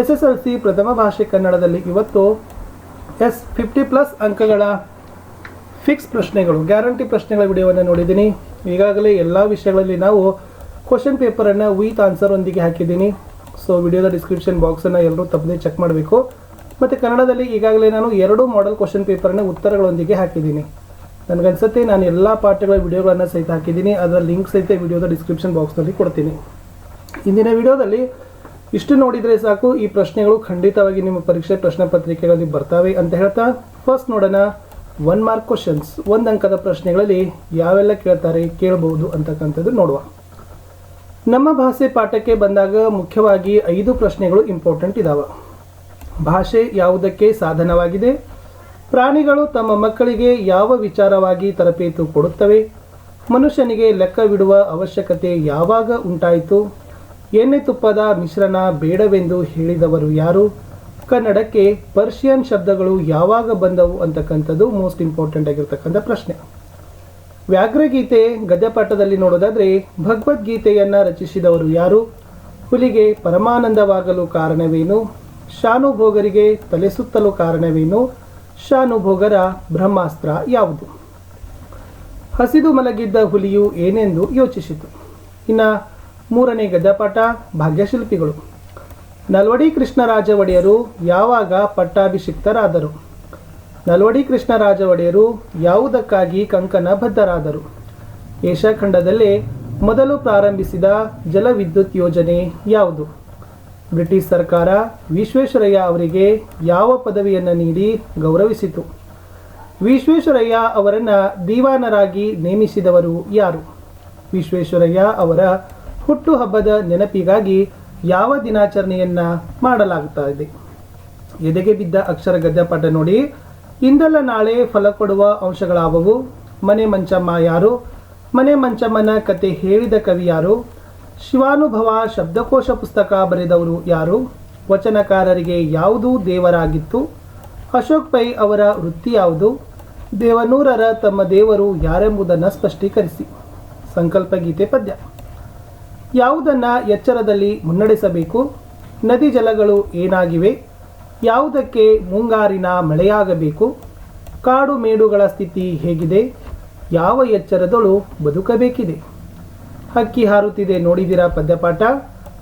S S L C ಪ್ರಥಮ ಭಾಷೆ ಕನ್ನಡದಲ್ಲಿ ಇವತ್ತು ಎಸ್ ಫಿಫ್ಟಿ ಪ್ಲಸ್ ಅಂಕಗಳ ಫಿಕ್ಸ್ ಪ್ರಶ್ನೆಗಳು ಗ್ಯಾರಂಟಿ ಪ್ರಶ್ನೆಗಳ ವಿಡಿಯೋವನ್ನು ನೋಡಿದ್ದೀನಿ. ಈಗಾಗಲೇ ಎಲ್ಲ ವಿಷಯಗಳಲ್ಲಿ ನಾವು ಕ್ವಶನ್ ಪೇಪರನ್ನು ವಿತ್ ಆನ್ಸರ್ ಒಂದಿಗೆ ಹಾಕಿದ್ದೀನಿ. ಸೊ ವಿಡಿಯೋದ ಡಿಸ್ಕ್ರಿಪ್ಷನ್ ಬಾಕ್ಸನ್ನು ಎಲ್ಲರೂ ತಪ್ಪದೆ ಚೆಕ್ ಮಾಡಬೇಕು. ಮತ್ತು ಕನ್ನಡದಲ್ಲಿ ಈಗಾಗಲೇ ನಾನು ಎರಡು ಮಾಡೆಲ್ ಕ್ವಶನ್ ಪೇಪರನ್ನು ಉತ್ತರಗಳೊಂದಿಗೆ ಹಾಕಿದ್ದೀನಿ. ನನಗನ್ಸುತ್ತೆ ನಾನು ಎಲ್ಲ ಪಾಠಗಳ ವಿಡಿಯೋಗಳನ್ನು ಸಹಿತ ಹಾಕಿದ್ದೀನಿ. ಅದರ ಲಿಂಕ್ ಸಹಿತ ವಿಡಿಯೋದ ಡಿಸ್ಕ್ರಿಪ್ಷನ್ ಬಾಕ್ಸ್ನಲ್ಲಿ ಕೊಡ್ತೀನಿ. ಇಂದಿನ ವಿಡಿಯೋದಲ್ಲಿ ಇಷ್ಟು ನೋಡಿದರೆ ಸಾಕು, ಈ ಪ್ರಶ್ನೆಗಳು ಖಂಡಿತವಾಗಿ ನಿಮ್ಮ ಪರೀಕ್ಷೆ ಪ್ರಶ್ನೆ ಪತ್ರಿಕೆಗಳಲ್ಲಿ ಬರ್ತಾವೆ ಅಂತ ಹೇಳ್ತಾ ಫಸ್ಟ್ ನೋಡೋಣ ಒನ್ ಮಾರ್ಕ್ ಕ್ವಶನ್ಸ್ ಒಂದು ಅಂಕದ ಪ್ರಶ್ನೆಗಳಲ್ಲಿ ಯಾವೆಲ್ಲ ಕೇಳ್ತಾರೆ, ಕೇಳಬಹುದು ಅಂತಕ್ಕಂಥದ್ದು ನೋಡುವ. ನಮ್ಮ ಭಾಷೆ ಪಾಠಕ್ಕೆ ಬಂದಾಗ ಮುಖ್ಯವಾಗಿ ಐದು ಪ್ರಶ್ನೆಗಳು ಇಂಪಾರ್ಟೆಂಟ್ ಇದಾವೆ. ಭಾಷೆ ಯಾವುದಕ್ಕೆ ಸಾಧನವಾಗಿದೆ? ಪ್ರಾಣಿಗಳು ತಮ್ಮ ಮಕ್ಕಳಿಗೆ ಯಾವ ವಿಚಾರವಾಗಿ ತರಬೇತು ಕೊಡುತ್ತವೆ? ಮನುಷ್ಯನಿಗೆ ಲೆಕ್ಕವಿಡುವ ಅವಶ್ಯಕತೆ ಯಾವಾಗ ಉಂಟಾಯಿತು? ಎಣ್ಣೆ ತುಪ್ಪದ ಮಿಶ್ರಣ ಬೇಡವೆಂದು ಹೇಳಿದವರು ಯಾರು? ಕನ್ನಡಕ್ಕೆ ಪರ್ಷಿಯನ್ ಶಬ್ದಗಳು ಯಾವಾಗ ಬಂದವು ಅಂತಕ್ಕಂಥದ್ದು ಮೋಸ್ಟ್ ಇಂಪಾರ್ಟೆಂಟ್ ಆಗಿರ್ತಕ್ಕಂಥ ಪ್ರಶ್ನೆ. ವ್ಯಾಘ್ರಗೀತೆ ಗದ್ಯಪಾಠದಲ್ಲಿ ನೋಡೋದಾದ್ರೆ ಭಗವದ್ಗೀತೆಯನ್ನು ರಚಿಸಿದವರು ಯಾರು? ಹುಲಿಗೆ ಪರಮಾನಂದವಾಗಲು ಕಾರಣವೇನು? ಶಾನುಭೋಗರಿಗೆ ತಲೆ ಸುತ್ತಲು ಕಾರಣವೇನು? ಶಾನುಭೋಗರ ಬ್ರಹ್ಮಾಸ್ತ್ರ ಯಾವುದು? ಹಸಿದು ಮಲಗಿದ್ದ ಹುಲಿಯು ಏನೆಂದು ಯೋಚಿಸಿತು. ಇನ್ನು ಮೂರನೇ ಗದ್ಯಪಾಠ ಭಾಗ್ಯಶಿಲ್ಪಿಗಳು. ನಲ್ವಡಿ ಕೃಷ್ಣರಾಜ ಒಡೆಯರು ಯಾವಾಗ ಪಟ್ಟಾಭಿಷಿಕ್ತರಾದರು? ನಲ್ವಡಿ ಕೃಷ್ಣರಾಜ ಒಡೆಯರು ಯಾವುದಕ್ಕಾಗಿ ಕಂಕಣ ಬದ್ಧರಾದರು? ಏಷ್ಯಾಖಂಡದಲ್ಲೇ ಮೊದಲು ಪ್ರಾರಂಭಿಸಿದ ಜಲವಿದ್ಯುತ್ ಯೋಜನೆ ಯಾವುದು? ಬ್ರಿಟಿಷ್ ಸರ್ಕಾರ ವಿಶ್ವೇಶ್ವರಯ್ಯ ಅವರಿಗೆ ಯಾವ ಪದವಿಯನ್ನು ನೀಡಿ ಗೌರವಿಸಿತು? ವಿಶ್ವೇಶ್ವರಯ್ಯ ಅವರನ್ನು ದಿವಾನರಾಗಿ ನೇಮಿಸಿದವರು ಯಾರು? ವಿಶ್ವೇಶ್ವರಯ್ಯ ಅವರ ಹುಟ್ಟುಹಬ್ಬದ ನೆನಪಿಗಾಗಿ ಯಾವ ದಿನಾಚರಣೆಯನ್ನ ಮಾಡಲಾಗುತ್ತಾ ಇದೆ ಎದೆಗೆ ಬಿದ್ದ ಅಕ್ಷರ ಗದ್ಯಪಾಠ ನೋಡಿ. ಇಂದಲ್ಲ ನಾಳೆ ಫಲ ಕೊಡುವ ಅಂಶಗಳಾವವು? ಮನೆ ಮಂಚಮ್ಮ ಯಾರು? ಮನೆ ಮಂಚಮ್ಮನ ಕತೆ ಹೇಳಿದ ಕವಿ ಯಾರು? ಶಿವಾನುಭವ ಶಬ್ದಕೋಶ ಪುಸ್ತಕ ಬರೆದವರು ಯಾರು? ವಚನಕಾರರಿಗೆ ಯಾವುದು ದೇವರಾಗಿತ್ತು? ಅಶೋಕ್ ಪೈ ಅವರ ವೃತ್ತಿ ಯಾವುದು? ದೇವನೂರರ ತಮ್ಮ ದೇವರು ಯಾರೆಂಬುದನ್ನು ಸ್ಪಷ್ಟೀಕರಿಸಿ. ಸಂಕಲ್ಪ ಗೀತೆ ಪದ್ಯ. ಯಾವುದನ್ನು ಎಚ್ಚರದಲ್ಲಿ ಮುನ್ನಡೆಸಬೇಕು? ನದಿ ಜಲಗಳು ಏನಾಗಿವೆ? ಯಾವುದಕ್ಕೆ ಮುಂಗಾರಿನ ಮಳೆಯಾಗಬೇಕು? ಕಾಡು ಮೇಡುಗಳ ಸ್ಥಿತಿ ಹೇಗಿದೆ? ಯಾವ ಎಚ್ಚರದಳು ಬದುಕಬೇಕಿದೆ? ಹಕ್ಕಿ ಹಾರುತ್ತಿದೆ ನೋಡಿದಿರಾ ಪದ್ಯಪಾಠ?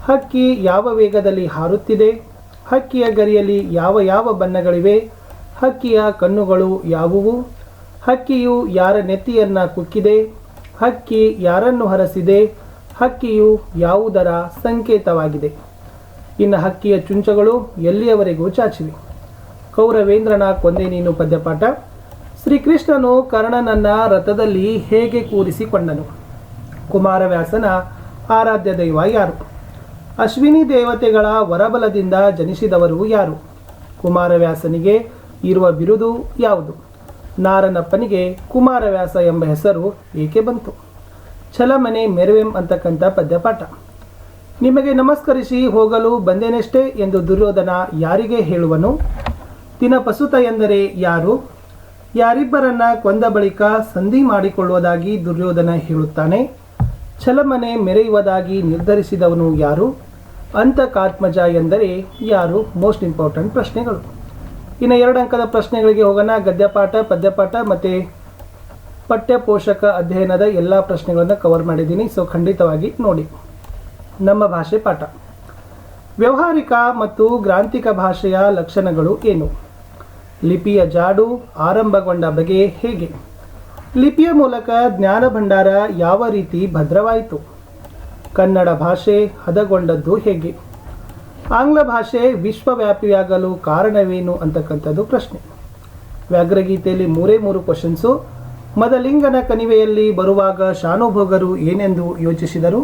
ಹಕ್ಕಿ ಯಾವ ವೇಗದಲ್ಲಿ ಹಾರುತ್ತಿದೆ? ಹಕ್ಕಿಯ ಗರಿಯಲ್ಲಿ ಯಾವ ಯಾವ ಬಣ್ಣಗಳಿವೆ? ಹಕ್ಕಿಯ ಕಣ್ಣುಗಳು ಯಾವುವು? ಹಕ್ಕಿಯು ಯಾರ ನೆತ್ತಿಯನ್ನು ಕುಕ್ಕಿದೆ? ಹಕ್ಕಿ ಯಾರನ್ನು ಹರಸಿದೆ? ಹಕ್ಕಿಯು ಯಾವುದರ ಸಂಕೇತವಾಗಿದೆ? ಇನ್ನು ಹಕ್ಕಿಯ ಚುಂಚಗಳು ಎಲ್ಲಿಯವರೆಗೂ ಚಾಚಿವೆ? ಕೌರವೇಂದ್ರನ ಕೊಂದೆ ನೀನು ಪದ್ಯಪಾಠ. ಶ್ರೀಕೃಷ್ಣನು ಕರ್ಣನನ್ನ ರಥದಲ್ಲಿ ಹೇಗೆ ಕೂರಿಸಿಕೊಂಡನು? ಕುಮಾರವ್ಯಾಸನ ಆರಾಧ್ಯ ದೈವ ಯಾರು? ಅಶ್ವಿನಿ ದೇವತೆಗಳ ವರಬಲದಿಂದ ಜನಿಸಿದವರು ಯಾರು? ಕುಮಾರವ್ಯಾಸನಿಗೆ ಇರುವ ಬಿರುದು ಯಾವುದು? ನಾರನಪ್ಪನಿಗೆ ಕುಮಾರವ್ಯಾಸ ಎಂಬ ಹೆಸರು ಏಕೆ ಬಂತು? ಛಲಮನೆ ಮೆರವೆಂ ಅಂತಕ್ಕಂಥ ಪದ್ಯಪಾಠ. ನಿಮಗೆ ನಮಸ್ಕರಿಸಿ ಹೋಗಲು ಬಂದೇನೆಷ್ಟೇ ಎಂದು ದುರ್ಯೋಧನ ಯಾರಿಗೆ ಹೇಳುವನು? ದಿನಪಸುತ ಎಂದರೆ ಯಾರು? ಯಾರಿಬ್ಬರನ್ನ ಕೊಂದ ಬಳಿಕ ಸಂಧಿ ಮಾಡಿಕೊಳ್ಳುವುದಾಗಿ ದುರ್ಯೋಧನ ಹೇಳುತ್ತಾನೆ. ಛಲಮನೆ ಮೆರೆಯುವುದಾಗಿ ನಿರ್ಧರಿಸಿದವನು ಯಾರು? ಅಂತಕಾತ್ಮಜ ಎಂದರೆ ಯಾರು? ಮೋಸ್ಟ್ ಇಂಪಾರ್ಟೆಂಟ್ ಪ್ರಶ್ನೆಗಳು. ಇನ್ನು ಎರಡು ಅಂಕದ ಪ್ರಶ್ನೆಗಳಿಗೆ ಹೋಗೋಣ. ಗದ್ಯಪಾಠ, ಪದ್ಯಪಾಠ ಮತ್ತು ಪಠ್ಯ ಪೋಷಕ ಅಧ್ಯಯನದ ಎಲ್ಲ ಪ್ರಶ್ನೆಗಳನ್ನು ಕವರ್ ಮಾಡಿದ್ದೀನಿ. ಸೊ ಖಂಡಿತವಾಗಿ ನೋಡಿ. ನಮ್ಮ ಭಾಷೆ ಪಾಠ. ವ್ಯವಹಾರಿಕ ಮತ್ತು ಗ್ರಾಂಥಿಕ ಭಾಷೆಯ ಲಕ್ಷಣಗಳು ಏನು? ಲಿಪಿಯ ಜಾಡು ಆರಂಭಗೊಂಡ ಬಗೆ ಹೇಗೆ? ಲಿಪಿಯ ಮೂಲಕ ಜ್ಞಾನ ಭಂಡಾರ ಯಾವ ರೀತಿ ಭದ್ರವಾಯಿತು? ಕನ್ನಡ ಭಾಷೆ ಹದಗೊಂಡದ್ದು ಹೇಗೆ? ಆಂಗ್ಲ ಭಾಷೆ ವಿಶ್ವವ್ಯಾಪಿಯಾಗಲು ಕಾರಣವೇನು ಅಂತಕ್ಕಂಥದ್ದು ಪ್ರಶ್ನೆ. ವ್ಯಾಘ್ರಗೀತೆಯಲ್ಲಿ ಮೂರೇ ಮೂರು ಕ್ವಶನ್ಸು ಮದಲಿಂಗನ ಕಣಿವೆಯಲ್ಲಿ ಬರುವಾಗ ಶಾನುಭೋಗರು ಏನೆಂದು ಯೋಚಿಸಿದರು?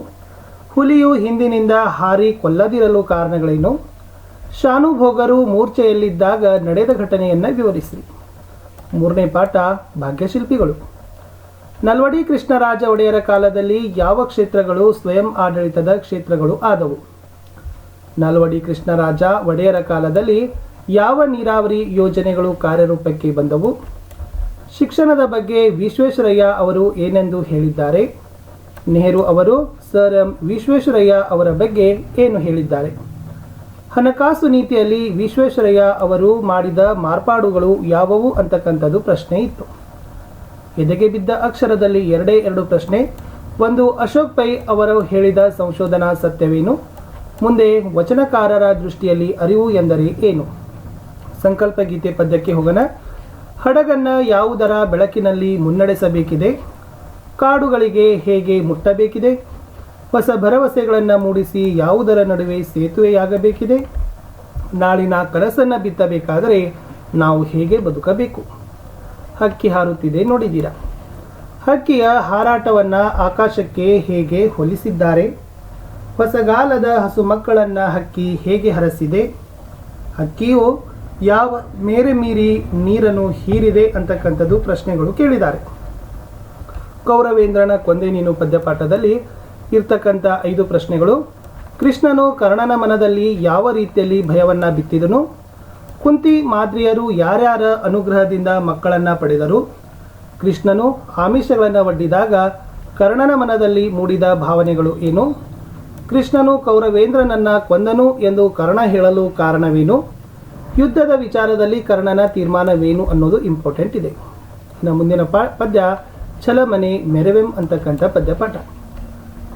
ಹುಲಿಯು ಹಿಂದಿನಿಂದ ಹಾರಿ ಕೊಲ್ಲದಿರಲು ಕಾರಣಗಳೇನು? ಶಾನುಭೋಗರು ಮೂರ್ಛೆಯಲ್ಲಿದ್ದಾಗ ನಡೆದ ಘಟನೆಯನ್ನು ವಿವರಿಸಿ ಮೂರನೇ ಪಾಠ, ಭಾಗ್ಯಶಿಲ್ಪಿಗಳು. ನಲ್ವಡಿ ಕೃಷ್ಣರಾಜ ಒಡೆಯರ ಕಾಲದಲ್ಲಿ ಯಾವ ಕ್ಷೇತ್ರಗಳು ಸ್ವಯಂ ಆಡಳಿತದ ಕ್ಷೇತ್ರಗಳು ಆದವು? ನಲ್ವಡಿ ಕೃಷ್ಣರಾಜ ಒಡೆಯರ ಕಾಲದಲ್ಲಿ ಯಾವ ನೀರಾವರಿ ಯೋಜನೆಗಳು ಕಾರ್ಯರೂಪಕ್ಕೆ ಬಂದವು? ಶಿಕ್ಷಣದ ಬಗ್ಗೆ ವಿಶ್ವೇಶ್ವರಯ್ಯ ಅವರು ಏನೆಂದು ಹೇಳಿದ್ದಾರೆ? ನೆಹರು ಅವರು, ಸರ್ ಎಂ ವಿಶ್ವೇಶ್ವರಯ್ಯ ಅವರ ಬಗ್ಗೆ ಏನು ಹೇಳಿದ್ದಾರೆ? ಹಣಕಾಸು ನೀತಿಯಲ್ಲಿ ವಿಶ್ವೇಶ್ವರಯ್ಯ ಅವರು ಮಾಡಿದ ಮಾರ್ಪಾಡುಗಳು ಯಾವುವು ಅಂತಕ್ಕಂಥದ್ದು ಪ್ರಶ್ನೆ ಇತ್ತು. ಎದೆಗೆ ಬಿದ್ದ ಅಕ್ಷರದಲ್ಲಿ ಎರಡೇ ಎರಡು ಪ್ರಶ್ನೆ. ಒಂದು, ಅಶೋಕ್ ಪೈ ಅವರು ಹೇಳಿದ ಸಂಶೋಧನಾ ಸತ್ಯವೇನು? ಮುಂದೆ, ವಚನಕಾರರ ದೃಷ್ಟಿಯಲ್ಲಿ ಅರಿವು ಎಂದರೆ ಏನು? ಸಂಕಲ್ಪ ಗೀತೆ ಪದ್ಯಕ್ಕೆ ಹೋಗೋಣ. ಹಡಗನ್ನ ಯಾವುದರ ಬೆಳಕಿನಲ್ಲಿ ಮುನ್ನಡೆಸಬೇಕಿದೆ? ಕಾಡುಗಳಿಗೆ ಹೇಗೆ ಮುಟ್ಟಬೇಕಿದೆ? ಹೊಸ ಭರವಸೆಗಳನ್ನು ಮೂಡಿಸಿ ಯಾವುದರ ನಡುವೆ ಸೇತುವೆಯಾಗಬೇಕಿದೆ? ನಾಳಿನ ಕನಸನ್ನು ಬಿತ್ತಬೇಕಾದರೆ ನಾವು ಹೇಗೆ ಬದುಕಬೇಕು? ಹಕ್ಕಿ ಹಾರುತ್ತಿದೆ ನೋಡಿದ್ದೀರಾ? ಹಕ್ಕಿಯ ಹಾರಾಟವನ್ನು ಆಕಾಶಕ್ಕೆ ಹೇಗೆ ಹೋಲಿಸಿದ್ದಾರೆ? ಹೊಸಗಾಲದ ಹಸು ಮಕ್ಕಳನ್ನು ಹಕ್ಕಿ ಹೇಗೆ ಹರಸಿದೆ? ಹಕ್ಕಿಯು ಯಾವ ಮೇರೆ ಮೀರಿ ನೀರನ್ನು ಹೀರಿದೆ ಅಂತಕ್ಕಂಥದ್ದು ಪ್ರಶ್ನೆಗಳು ಕೇಳಿದ್ದಾರೆ. ಕೌರವೇಂದ್ರನ ಕೊಂದೆ ನೀನು ಪದ್ಯಪಾಠದಲ್ಲಿ ಇರ್ತಕ್ಕಂಥ ಐದು ಪ್ರಶ್ನೆಗಳು. ಕೃಷ್ಣನು ಕರ್ಣನ ಮನದಲ್ಲಿ ಯಾವ ರೀತಿಯಲ್ಲಿ ಭಯವನ್ನ ಬಿತ್ತಿದನು? ಕುಂತಿ ಮಾದ್ರಿಯರು ಯಾರ್ಯಾರ ಅನುಗ್ರಹದಿಂದ ಮಕ್ಕಳನ್ನ ಪಡೆದರು? ಕೃಷ್ಣನು ಆಮಿಷಗಳನ್ನು ಒಡ್ಡಿದಾಗ ಕರ್ಣನ ಮನದಲ್ಲಿ ಮೂಡಿದ ಭಾವನೆಗಳು ಏನು? ಕೃಷ್ಣನು ಕೌರವೇಂದ್ರನನ್ನ ಕೊಂದನು ಎಂದು ಕರ್ಣ ಹೇಳಲು ಕಾರಣವೇನು? ಯುದ್ಧದ ವಿಚಾರದಲ್ಲಿ ಕರ್ಣನ ತೀರ್ಮಾನವೇನು ಅನ್ನೋದು ಇಂಪಾರ್ಟೆಂಟ್ ಇದೆ. ಇನ್ನು ಮುಂದಿನ ಪಾ, ಪದ್ಯ, ಛಲಮನೆ ಮೆರವೆಂ ಅಂತಕ್ಕಂಥ ಪದ್ಯಪಾಠ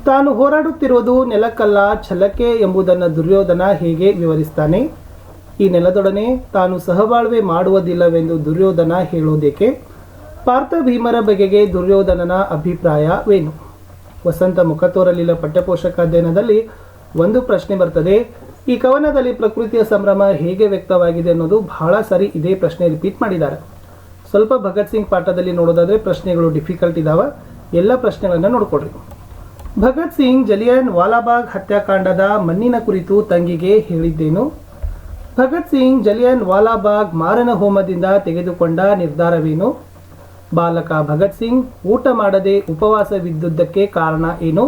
ತಾನು ಹೋರಾಡುತ್ತಿರುವುದು ನೆಲಕ್ಕಲ್ಲ, ಛಲಕ್ಕೆ ಎಂಬುದನ್ನು ದುರ್ಯೋಧನ ಹೇಗೆ ವಿವರಿಸ್ತಾನೆ? ಈ ನೆಲದೊಡನೆ ತಾನು ಸಹಬಾಳ್ವೆ ಮಾಡುವುದಿಲ್ಲವೆಂದು ದುರ್ಯೋಧನ ಹೇಳೋದೇಕೆ? ಪಾರ್ಥ ಭೀಮರ ಬಗೆಗೆ ದುರ್ಯೋಧನನ ಅಭಿಪ್ರಾಯವೇನು? ವಸಂತ ಮುಖ ತೋರಲಿಲ್ಲ ಪಠ್ಯಪೋಷಕ ಅಧ್ಯಯನದಲ್ಲಿ ಒಂದು ಪ್ರಶ್ನೆ ಬರ್ತದೆ. ಈ ಕವನದಲ್ಲಿ ಪ್ರಕೃತಿಯ ಸಂಭ್ರಮ ಹೇಗೆ ವ್ಯಕ್ತವಾಗಿದೆ ಅನ್ನೋದು ಬಹಳ ಸರಿ ಇದೇ ಪ್ರಶ್ನೆ ರಿಪೀಟ್ ಮಾಡಿದ್ದಾರೆ. ಸ್ವಲ್ಪ ಭಗತ್ ಸಿಂಗ್ ಪಾಠದಲ್ಲಿ ನೋಡೋದಾದ್ರೆ ಪ್ರಶ್ನೆಗಳು ಡಿಫಿಕಲ್ಟ್ ಇದ್ದಾವೆ ಎಲ್ಲ ಪ್ರಶ್ನೆಗಳನ್ನು ನೋಡ್ಕೊಡ್ರಿ ಭಗತ್ ಸಿಂಗ್ ಜಲಿಯನ್ ವಾಲಾಬಾಗ್ ಹತ್ಯಾಕಾಂಡದ ಮಣ್ಣಿನ ಕುರಿತು ತಂಗಿಗೆ ಹೇಳಿದ್ದೇನು? ಭಗತ್ ಸಿಂಗ್ ಜಲಿಯನ್ ವಾಲಾಬಾಗ್ ಮಾರನ ಹೋಮದಿಂದ ತೆಗೆದುಕೊಂಡ ನಿರ್ಧಾರವೇನು? ಬಾಲಕ ಭಗತ್ ಸಿಂಗ್ ಊಟ ಮಾಡದೆ ಉಪವಾಸವಿದ್ದುದಕ್ಕೆ ಕಾರಣ ಏನು?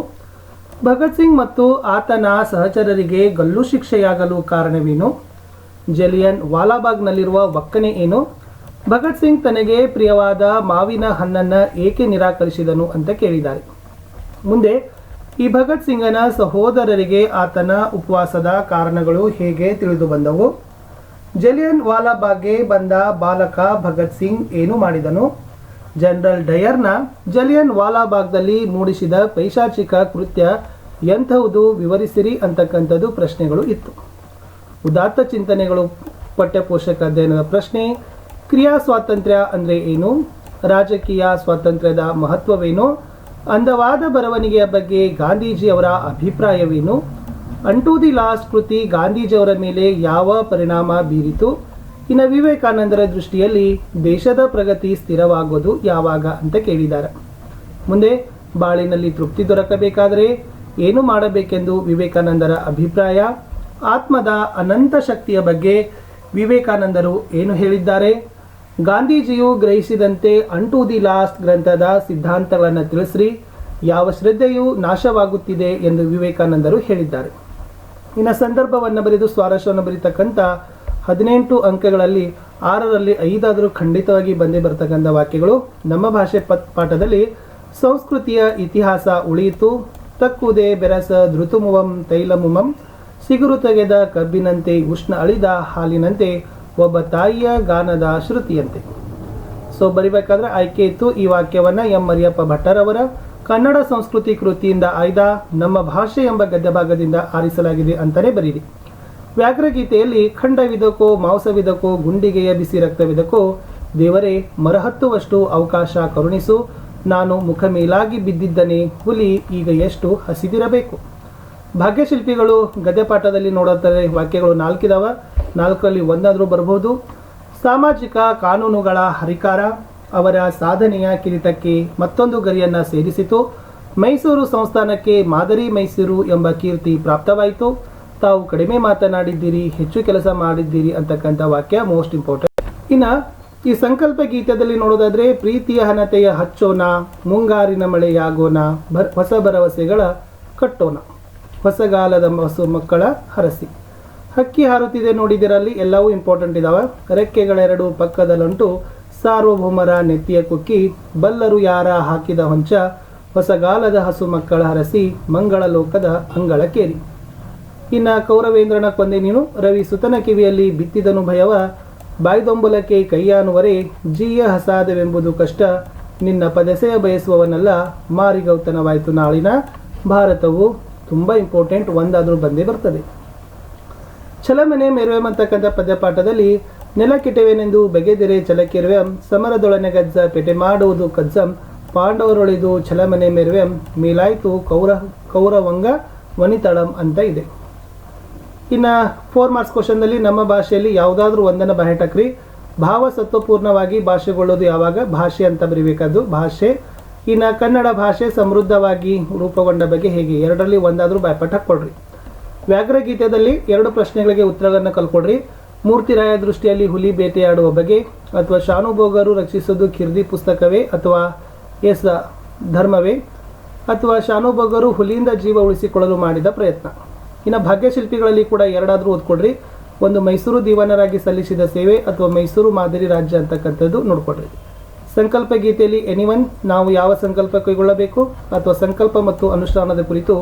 ಭಗತ್ ಸಿಂಗ್ ಮತ್ತು ಆತನ ಸಹಚರರಿಗೆ ಗಲ್ಲು ಶಿಕ್ಷೆಯಾಗಲು ಕಾರಣವೇನು? ಜಲಿಯನ್ ವಾಲಾಬಾಗ್ನಲ್ಲಿರುವ ಒಕ್ಕಣೆ ಏನು? ಭಗತ್ ಸಿಂಗ್ ತನಗೆ ಪ್ರಿಯವಾದ ಮಾವಿನ ಹಣ್ಣನ್ನು ಏಕೆ ನಿರಾಕರಿಸಿದನು ಅಂತ ಕೇಳಿದ್ದಾರೆ. ಮುಂದೆ, ಈ ಭಗತ್ ಸಿಂಗನ ಸಹೋದರರಿಗೆ ಆತನ ಉಪವಾಸದ ಕಾರಣಗಳು ಹೇಗೆ ತಿಳಿದು ಬಂದವು? ಜಲಿಯನ್ ವಾಲಾಬಾಗ್ಗೆ ಬಂದ ಬಾಲಕ ಭಗತ್ ಸಿಂಗ್ ಏನು ಮಾಡಿದನು? ಜನರಲ್ ಡಯರ್ನ ಜಲಿಯನ್ ವಾಲಾಬಾಗ್ದಲ್ಲಿ ಮೂಡಿಸಿದ ಪೈಶಾಚಿಕ ಕೃತ್ಯ ಎಂಥವುದು ವಿವರಿಸಿರಿ ಅಂತಕ್ಕಂಥದ್ದು ಪ್ರಶ್ನೆಗಳು ಇತ್ತು. ಉದಾತ್ತ ಚಿಂತನೆಗಳು, ಪಠ್ಯಪೋಷಕ ಅಧ್ಯಯನದ ಪ್ರಶ್ನೆ, ಕ್ರಿಯಾ ಸ್ವಾತಂತ್ರ್ಯ ಅಂದರೆ ಏನು? ರಾಜಕೀಯ ಸ್ವಾತಂತ್ರ್ಯದ ಮಹತ್ವವೇನು? ಅಂದವಾದ ಬರವಣಿಗೆಯ ಬಗ್ಗೆ ಗಾಂಧೀಜಿಯವರ ಅಭಿಪ್ರಾಯವೇನು? ಅಂಟು ದಿ ಲಾಸ್ಟ್ ಕೃತಿ ಗಾಂಧೀಜಿಯವರ ಮೇಲೆ ಯಾವ ಪರಿಣಾಮ ಬೀರಿತು? ಇನ್ನು ವಿವೇಕಾನಂದರ ದೃಷ್ಟಿಯಲ್ಲಿ ದೇಶದ ಪ್ರಗತಿ ಸ್ಥಿರವಾಗೋದು ಯಾವಾಗ ಅಂತ ಕೇಳಿದ್ದಾರೆ. ಮುಂದೆ ಬಾಳಿನಲ್ಲಿ ತೃಪ್ತಿ ದೊರಕಬೇಕಾದರೆ ಏನು ಮಾಡಬೇಕೆಂದು ವಿವೇಕಾನಂದರ ಅಭಿಪ್ರಾಯ, ಆತ್ಮದ ಅನಂತ ಶಕ್ತಿಯ ಬಗ್ಗೆ ವಿವೇಕಾನಂದರು ಏನು ಹೇಳಿದ್ದಾರೆ? ಗಾಂಧೀಜಿಯು ಗ್ರಹಿಸಿದಂತೆ ಅಂಟು ದಿ ಲಾಸ್ಟ್ ಗ್ರಂಥದ ಸಿದ್ಧಾಂತಗಳನ್ನು ತಿಳಿಸ್ರಿ, ಯಾವ ಶ್ರದ್ಧೆಯು ನಾಶವಾಗುತ್ತಿದೆ ಎಂದು ವಿವೇಕಾನಂದರು ಹೇಳಿದ್ದಾರೆ. ಇನ್ನು ಸಂದರ್ಭವನ್ನು ಬರೆದು ಸ್ವಾರಸ್ಯವನ್ನು ಬರೀತಕ್ಕಂಥ ಹದಿನೆಂಟು ಅಂಕಗಳಲ್ಲಿ ಆರರಲ್ಲಿ ಐದಾದರೂ ಖಂಡಿತವಾಗಿ ಬಂದೇ ಬರತಕ್ಕಂಥ ವಾಕ್ಯಗಳು. ನಮ್ಮ ಭಾಷೆ ಪತ್ ಪಾಠದಲ್ಲಿ ಸಂಸ್ಕೃತಿಯ ಇತಿಹಾಸ ಉಳಿಯಿತು. ತಕ್ಕುದೇ ಬೆರಸ ಧೃತುಮುವಂ ತೈಲಮುಮಂ. ಸಿಗುರು ತೆಗೆದ ಕಬ್ಬಿನಂತೆ ಉಷ್ಣ ಅಳಿದ ಹಾಲಿನಂತೆ ಒಬ್ಬ ತಾಯಿಯ ಗಾನದ ಶ್ರುತಿಯಂತೆ. ಸೊ ಬರಿಬೇಕಾದ್ರೆ ಆಯ್ಕೆ ಇತ್ತು ಈ ವಾಕ್ಯವನ್ನ ಎಂ ಮರಿಯಪ್ಪ ಭಟ್ಟರವರ. ಕನ್ನಡ ಸಂಸ್ಕೃತಿ ಕೃತಿಯಿಂದ ಆಯ್ದ ನಮ್ಮ ಭಾಷೆ ಎಂಬ ಗದ್ಯಭಾಗದಿಂದ ಆರಿಸಲಾಗಿದೆ ಅಂತಲೇ ಬರೀರಿ. ವ್ಯಾಘ್ರಗೀತೆಯಲ್ಲಿ ಖಂಡವಿದಕೋ, ಮಾಂಸವಿದಕೋ, ಗುಂಡಿಗೆಯ ಬಿಸಿ ರಕ್ತವಿದಕೋ, ದೇವರೇ, ಮರಹತ್ತುವಷ್ಟು ಅವಕಾಶ ಕರುಣಿಸು. ನಾನು ಮುಖ ಮೇಲಾಗಿ ಬಿದ್ದಿದ್ದನೆ ಹುಲಿ ಈಗ ಎಷ್ಟು ಹಸಿದಿರಬೇಕು. ಭಾಗ್ಯಶಿಲ್ಪಿಗಳು ಗದ್ಯಪಾಠದಲ್ಲಿ ನೋಡುತ್ತಾರೆ, ವಾಕ್ಯಗಳು ನಾಲ್ಕಿದಾವ, ನಾಲ್ಕರಲ್ಲಿ ಒಂದಾದರೂ ಬರಬಹುದು ಸಾಮಾಜಿಕ ಕಾನೂನುಗಳ ಹರಿಕಾರ, ಅವರ ಸಾಧನೆಯ ಕಿರೀಟಕ್ಕೆ ಮತ್ತೊಂದು ಗರಿಯನ್ನು ಸೇರಿಸಿತು. ಮೈಸೂರು ಸಂಸ್ಥಾನಕ್ಕೆ ಮಾದರಿ ಮೈಸೂರು ಎಂಬ ಕೀರ್ತಿ ಪ್ರಾಪ್ತವಾಯಿತು. ತಾವು ಕಡಿಮೆ ಮಾತನಾಡಿದ್ದೀರಿ, ಹೆಚ್ಚು ಕೆಲಸ ಮಾಡಿದ್ದೀರಿ ಅಂತಕ್ಕಂಥ ವಾಕ್ಯ ಮೋಸ್ಟ್ ಇಂಪಾರ್ಟೆಂಟ್ ಇನ್ನು, ಈ ಸಂಕಲ್ಪ ಗೀತದಲ್ಲಿ ನೋಡೋದಾದ್ರೆ, ಪ್ರೀತಿಯ ಹನತೆಯ ಹಚ್ಚೋಣ, ಮುಂಗಾರಿನ ಮಳೆಯಾಗೋಣ ಭರ್ ಹೊಸ ಭರವಸೆಗಳ ಕಟ್ಟೋಣ. ಹೊಸಗಾಲದ ಹೊಸ ಮಕ್ಕಳ ಹರಸಿ. ಹಕ್ಕಿ ಹಾರುತ್ತಿದೆ ನೋಡಿದಿರಲ್ಲಿ, ಎಲ್ಲವೂ ಇಂಪಾರ್ಟೆಂಟ್ ಇದಾವೆ. ರೆಕ್ಕೆಗಳೆರಡು ಪಕ್ಕದಲ್ಲಂಟು, ಸಾರ್ವಭೌಮರ ನೆತ್ತಿಯ ಕುಕ್ಕಿ, ಬಲ್ಲರು ಯಾರ ಹಾಕಿದ ಹೊಂಚ, ಹೊಸಗಾಲದ ಹಸು ಮಕ್ಕಳ ಹರಸಿ ಮಂಗಳ ಲೋಕದ ಅಂಗಳ ಕೇರಿ. ಇನ್ನು ಕೌರವೇಂದ್ರನ ಕೊಂದೆ ನೀನು ರವಿ ಸುತನ ಕಿವಿಯಲ್ಲಿ ಬಿತ್ತಿದನು ಭಯವ ಬಾಯ್ದೊಂಬಲಕ್ಕೆ ಕೈಯಾನುವರೆ ಜೀಯ ಹಸಾದವೆಂಬುದು ಕಷ್ಟ. ನಿನ್ನ ಪದಸೆಯ ಬಯಸುವವನಲ್ಲ ಮಾರಿಗೌತನವಾಯಿತು ನಾಳಿನ ಭಾರತವು. ತುಂಬ ಇಂಪಾರ್ಟೆಂಟ್ ಒಂದಾದರೂ ಬಂದೇ ಬರ್ತದೆ. ಛಲಮನೆ ಮೆರುವೆಂ ಅಂತಕ್ಕಂಥ ಪದ್ಯಪಾಠದಲ್ಲಿ ನೆಲಕ್ಕಿಟೆವೆನೆಂದು ಬೆಗೆದೆರೆ ಛಲಕ್ಕಿರುವೆಂ ಸಮರದೊಳನೆ ಗಜ್ಜ ಪೆಟೆ ಮಾಡುವುದು ಕಜ್ಜಂ, ಪಾಂಡವರೊಳಿದು ಛಲಮನೆ ಮೆರವೆಂ, ಮೇಲಾಯಿತು ಕೌರ, ಕೌರವಂಗ ವನಿತಳಂ ಅಂತ ಇದೆ. ಇನ್ನು ಫೋರ್ ಮಾರ್ಕ್ಸ್ ಕ್ವಶನ್ನಲ್ಲಿ ನಮ್ಮ ಭಾಷೆಯಲ್ಲಿ ಯಾವುದಾದ್ರೂ ಒಂದನ್ನು ಬಹಟಕ್ರಿ. ಭಾವ ಸತ್ವಪೂರ್ಣವಾಗಿ ಭಾಷೆಗೊಳ್ಳೋದು ಯಾವಾಗ? ಭಾಷೆ ಅಂತ ಬರಿಬೇಕಾದ್ದು. ಭಾಷೆ. ಇನ್ನು ಕನ್ನಡ ಭಾಷೆ ಸಮೃದ್ಧವಾಗಿ ರೂಪುಗೊಂಡ ಬಗ್ಗೆ ಹೇಗೆ? ಎರಡರಲ್ಲಿ ಒಂದಾದರೂ ಬಾಯ್ಪಾಠ ಹಾಕ್ಕೊಡ್ರಿ ವ್ಯಾಘ್ರಗೀತೆಯಲ್ಲಿ ಎರಡು ಪ್ರಶ್ನೆಗಳಿಗೆ ಉತ್ತರಗಳನ್ನು ಕಲ್ಕೊಡ್ರಿ. ಮೂರ್ತಿರಾಯ ದೃಷ್ಟಿಯಲ್ಲಿ ಹುಲಿ ಬೇಟೆಯಾಡುವ ಬಗ್ಗೆ ಅಥವಾ ಶಾನುಭೋಗರು ರಕ್ಷಿಸೋದು ಕಿರ್ದಿ ಪುಸ್ತಕವೇ ಅಥವಾ ಎಸ್ ಧರ್ಮವೇ ಅಥವಾ ಶಾನುಭೋಗರು ಹುಲಿಯಿಂದ ಜೀವ ಉಳಿಸಿಕೊಳ್ಳಲು ಮಾಡಿದ ಪ್ರಯತ್ನ? ಇನ್ನು ಭಾಗ್ಯಶಿಲ್ಪಿಗಳಲ್ಲಿ ಕೂಡ ಎರಡಾದರೂ ಓದ್ಕೊಡ್ರಿ ಒಂದು ಮೈಸೂರು ದಿವಾನರಾಗಿ ಸಲ್ಲಿಸಿದ ಸೇವೆ ಅಥವಾ ಮೈಸೂರು ಮಾದರಿ ರಾಜ್ಯ ಅಂತಕ್ಕಂಥದ್ದು ನೋಡ್ಕೊಡ್ರಿ ಸಂಕಲ್ಪ ಗೀತೆಯಲ್ಲಿ ಎನಿವನ್ ನಾವು ಯಾವ ಸಂಕಲ್ಪ ಕೈಗೊಳ್ಳಬೇಕು ಅಥವಾ ಸಂಕಲ್ಪ ಮತ್ತು ಅನುಷ್ಠಾನದ ಕುರಿತು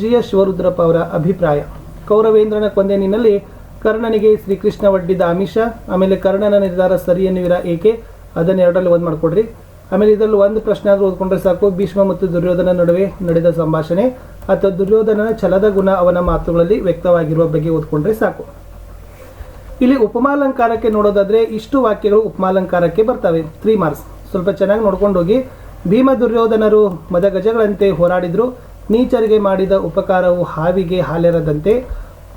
ಜಿ ಎಸ್ ಶಿವರುದ್ರಪ್ಪ ಅವರ ಅಭಿಪ್ರಾಯ. ಕೌರವೇಂದ್ರನ ಕೊಂದೆನಿನಲ್ಲಿ ಕರ್ಣನಿಗೆ ಶ್ರೀಕೃಷ್ಣ ಒಡ್ಡಿದ ಆಮಿಷ, ಆಮೇಲೆ ಕರ್ಣನ ನಿರ್ಧಾರ ಸರಿ ಎನ್ನುವಿರ ಏಕೆ? ಅದನ್ನ ಎರಡರಲ್ಲಿ ಒಂದು ಮಾಡಿಕೊಡ್ರಿ. ಆಮೇಲೆ ಇದರಲ್ಲಿ ಒಂದು ಪ್ರಶ್ನೆ ಆದರೂ ಓದ್ಕೊಂಡ್ರೆ ಸಾಕು. ಭೀಷ್ಮ ಮತ್ತು ದುರ್ಯೋಧನ ನಡುವೆ ನಡೆದ ಸಂಭಾಷಣೆ. ಅಥವಾ ದುರ್ಯೋಧನನ ಛಲದ ಗುಣ ಅವನ ಮಾತುಗಳಲ್ಲಿ ವ್ಯಕ್ತವಾಗಿರುವ ಬಗ್ಗೆ ಓದ್ಕೊಂಡ್ರೆ ಸಾಕು. ಇಲ್ಲಿ ಉಪಮಾಲಂಕಾರಕ್ಕೆ ನೋಡೋದಾದ್ರೆ ಇಷ್ಟು ವಾಕ್ಯಗಳು ಉಪಮಾಲಂಕಾರಕ್ಕೆ ಬರ್ತವೆ. ತ್ರೀ ಮಾರ್ಕ್ಸ್ ಸ್ವಲ್ಪ ಚೆನ್ನಾಗಿ ನೋಡ್ಕೊಂಡೋಗಿ ಭೀಮ ದುರ್ಯೋಧನರು ಮದಗಜಗಳಂತೆ ಹೋರಾಡಿದ್ರು. ನೀಚರಿಗೆ ಮಾಡಿದ ಉಪಕಾರವು ಹಾವಿಗೆ ಹಾಲೆರದಂತೆ.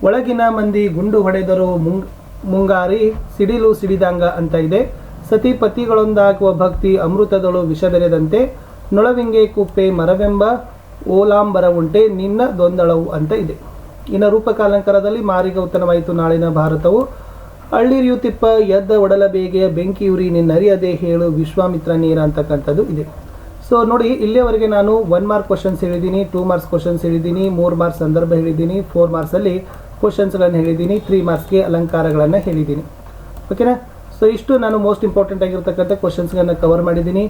ಒಳಗಿನ ಮಂದಿ ಗುಂಡು ಹೊಡೆದರು ಮುಂಗ್ ಮುಂಗಾರಿ ಸಿಡಿಲು ಸಿಡಿದಾಂಗ ಅಂತ ಇದೆ. ಸತಿ ಪತಿಗಳೊಂದಾಗುವ ಭಕ್ತಿ ಅಮೃತದಳು ವಿಷ ಬೆರೆದಂತೆ ನೊಳವಿಂಗೆ ಕುಪ್ಪೆ ಮರವೆಂಬ ಓಲಾಂಬರ ಉಂಟೆ, ನಿನ್ನ ದೊಂದಳವು ಅಂತ ಇದೆ. ಇನ್ನು ರೂಪಕಾಲಂಕಾರದಲ್ಲಿ ಮಾರಿಗೌತನವಾಯಿತು ನಾಳಿನ ಭಾರತವು. ಅಳ್ಳಿರಿಯುತಿಪ್ಪ ಎದ್ದ ಒಡಲ ಬೇಗೆಯ ಬೆಂಕಿಯುರಿ ನಿನ್ನರಿಯದೆ ಹೇಳು ವಿಶ್ವಾಮಿತ್ರ ನೀರ ಅಂತಕ್ಕಂಥದ್ದು ಇದೆ. ಸೊ ನೋಡಿ, ಇಲ್ಲಿಯವರೆಗೆ ನಾನು ಒನ್ ಮಾರ್ಕ್ ಕ್ವಶನ್ಸ್ ಹೇಳಿದ್ದೀನಿ ಟೂ ಮಾರ್ಕ್ಸ್ ಕ್ವಶನ್ಸ್ ಹೇಳಿದ್ದೀನಿ, ಮೂರು ಮಾರ್ಕ್ಸ್ ಸಂದರ್ಭ ಹೇಳಿದ್ದೀನಿ ಫೋರ್ ಮಾರ್ಕ್ಸಲ್ಲಿ ಕ್ವಶನ್ಸ್ಗಳನ್ನು ಹೇಳಿದ್ದೀನಿ ತ್ರೀ ಮಾರ್ಕ್ಸ್ಗೆ ಅಲಂಕಾರಗಳನ್ನು ಹೇಳಿದ್ದೀನಿ. ಓಕೆನಾ ಸೊ ಇಷ್ಟು ನಾನು ಮೋಸ್ಟ್ ಇಂಪಾರ್ಟೆಂಟ್ ಆಗಿರ್ತಕ್ಕಂಥ ಕ್ವಶನ್ಸ್ಗಳನ್ನು ಕವರ್ ಮಾಡಿದ್ದೀನಿ.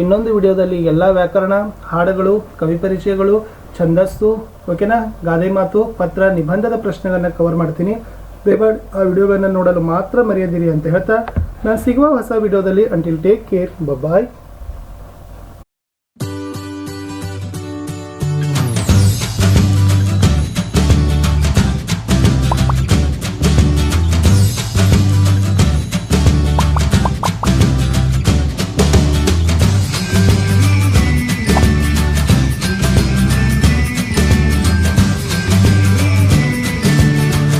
ಇನ್ನೊಂದು ವಿಡಿಯೋದಲ್ಲಿ ಎಲ್ಲ ವ್ಯಾಕರಣ, ಹಾಡುಗಳು, ಕವಿ ಪರಿಚಯಗಳು, ಛಂದಸ್ಸು, ಓಕೆನಾ? ಗಾದೆ ಮಾತು, ಪತ್ರ, ನಿಬಂಧದ ಪ್ರಶ್ನೆಗಳನ್ನು ಕವರ್ ಮಾಡ್ತೀನಿ. ದಯಮಾಡಿ ಆ ವಿಡಿಯೋಗಳನ್ನು ನೋಡಲು ಮಾತ್ರ ಮರೆಯದಿರಿ ಅಂತ ಹೇಳ್ತಾ ನಾನು ಸಿಗುವ ಹೊಸ ವಿಡಿಯೋದಲ್ಲಿ ಅಂಟಿಲ್ ಟೇಕ್ ಕೇರ್ ಬಾಯ್